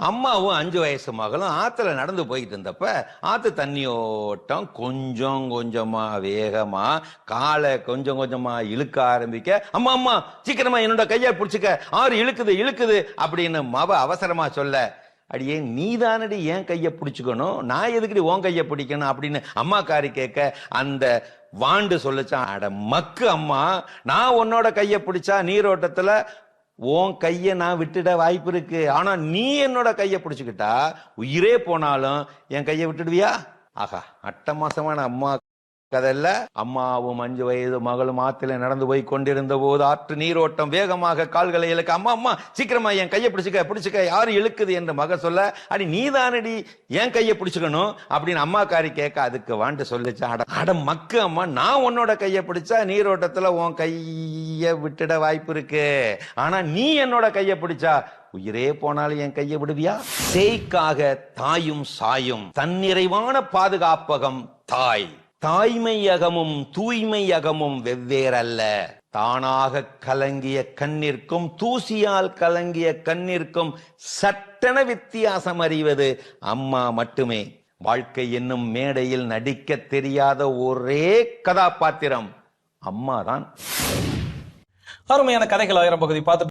அம்மாவும் அஞ்சு வயசு மகளும் ஆத்துல நடந்து போய்கிட்டு இருந்தப்ப ஆத்து தண்ணியோட்டம் கொஞ்சம் கொஞ்சமா வேகமா காலை கொஞ்சம் கொஞ்சமா இழுக்க ஆரம்பிக்க அம்மா அம்மா சீக்கிரமா என்னோட கையை பிடிச்சிக்க ஆறு இழுக்குது இழுக்குது அப்படின்னு மவ அவசரமா சொல்ல அடியே நீதானடி என் கையை பிடிச்சிக்கணும்? நான் எதுக்குடி உன் கையை பிடிக்கணும்? அப்படின்னு அம்மாக்காரி கேட்க அந்த வாண்டு சொல்லிச்சான். அட மக்கு அம்மா நான் உன்னோட கையை பிடிச்சா நீரோட்டத்துல உன் கையை நான் விட்டுட வாய்ப்பு இருக்கு. ஆனா நீ என்னோட கையை பிடிச்சுக்கிட்டா உயிரே போனாலும் என் கையை விட்டுடுவியா? ஆஹா அட்டமாசமான அம்மா கதைல்ல அம்மாவும் அஞ்சு வயது மகளும் ஆத்துல நடந்து போய் கொண்டிருந்த போது ஆற்று நீரோட்டம் வேகமாக கால்களை இழுக்க அம்மா அம்மா சீக்கிரமா என் கையை பிடிச்சுக்க பிடிச்சுக்க யாரு இழுக்குது? என்று மக சொல்ல அடி நீதானடி என் கையை பிடிச்சுக்கணும்? அப்படின்னு அம்மாக்காரி கேட்க அதுக்கு வாண்டு சொல்லிச்சு அட அட மக்கு அம்மா நான் உன்னோட கையை பிடிச்சா நீரோட்டத்துல உன் கைய விட்டுட வாய்ப்பு இருக்கு. ஆனா நீ என்னோட கையை பிடிச்சா உயிரே போனாலும் என் கையை விடுவியா? சேய்க்காக தாயும் சாயும் தன்னிறைவான பாதுகாப்பகம் தாய். தாய்மையகமும் தூய்மையகமும் வெவ்வேறல்ல. தானாக கலங்கிய கண்ணிற்கும் தூசியால் கலங்கிய கண்ணிற்கும் சட்டென வித்தியாசம் அறிவது அம்மா மட்டுமே. வாழ்க்கை என்னும் மேடையில் நடிக்க தெரியாத ஒரே கதாபாத்திரம் அம்மாதான். அருமையான கதைகள் ஆயிரம் பகுதி. பார்த்து